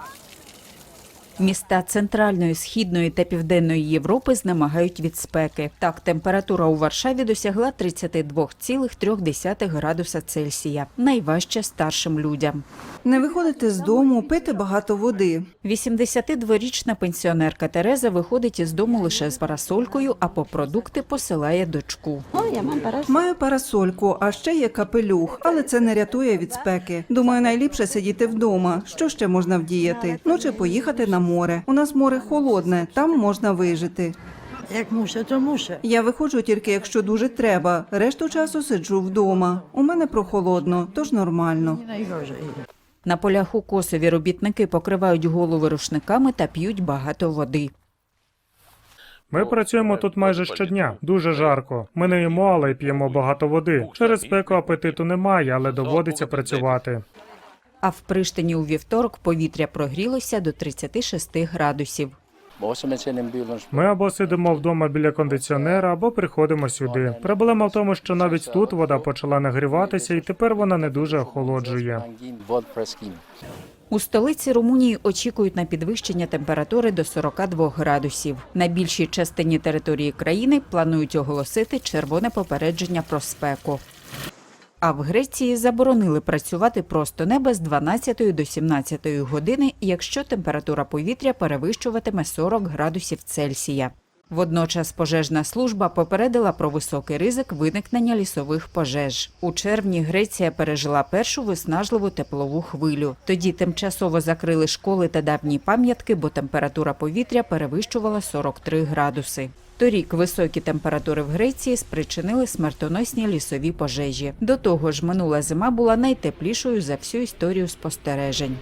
Bye. Міста Центральної, Східної та Південної Європи знемагають від спеки. Так, температура у Варшаві досягла 32,3 градуса Цельсія. Найважче старшим людям. Не виходити з дому, пити багато води. 82-річна пенсіонерка Тереза виходить із дому лише з парасолькою, а по продукти посилає дочку. Маю парасольку, а ще є капелюх, але це не рятує від спеки. Думаю, найліпше сидіти вдома. Що ще можна вдіяти? Ну чи поїхати на море. У нас море холодне, там можна вижити. Jak muszę, to muszę. Я виходжу тільки якщо дуже треба. Решту часу сиджу вдома. У мене прохолодно, тож нормально. На полях у Косові робітники покривають голови рушниками та п'ють багато води. Ми працюємо тут майже щодня. Дуже жарко. Ми не їмо, але й п'ємо багато води. Через спеку апетиту немає, але доводиться працювати. А в Приштині у вівторок повітря прогрілося до 36 градусів. Ми або сидимо вдома біля кондиціонера, або приходимо сюди. Проблема в тому, що навіть тут вода почала нагріватися, і тепер вона не дуже охолоджує. У столиці Румунії очікують на підвищення температури до 42 градусів. На більшій частині території країни планують оголосити червоне попередження про спеку. А в Греції заборонили працювати просто неба з 12 до 17 години, якщо температура повітря перевищуватиме 40 градусів Цельсія. Водночас пожежна служба попередила про високий ризик виникнення лісових пожеж. У червні Греція пережила першу виснажливу теплову хвилю. Тоді тимчасово закрили школи та давні пам'ятки, бо температура повітря перевищувала 43 градуси. Торік високі температури в Греції спричинили смертоносні лісові пожежі. До того ж, минула зима була найтеплішою за всю історію спостережень.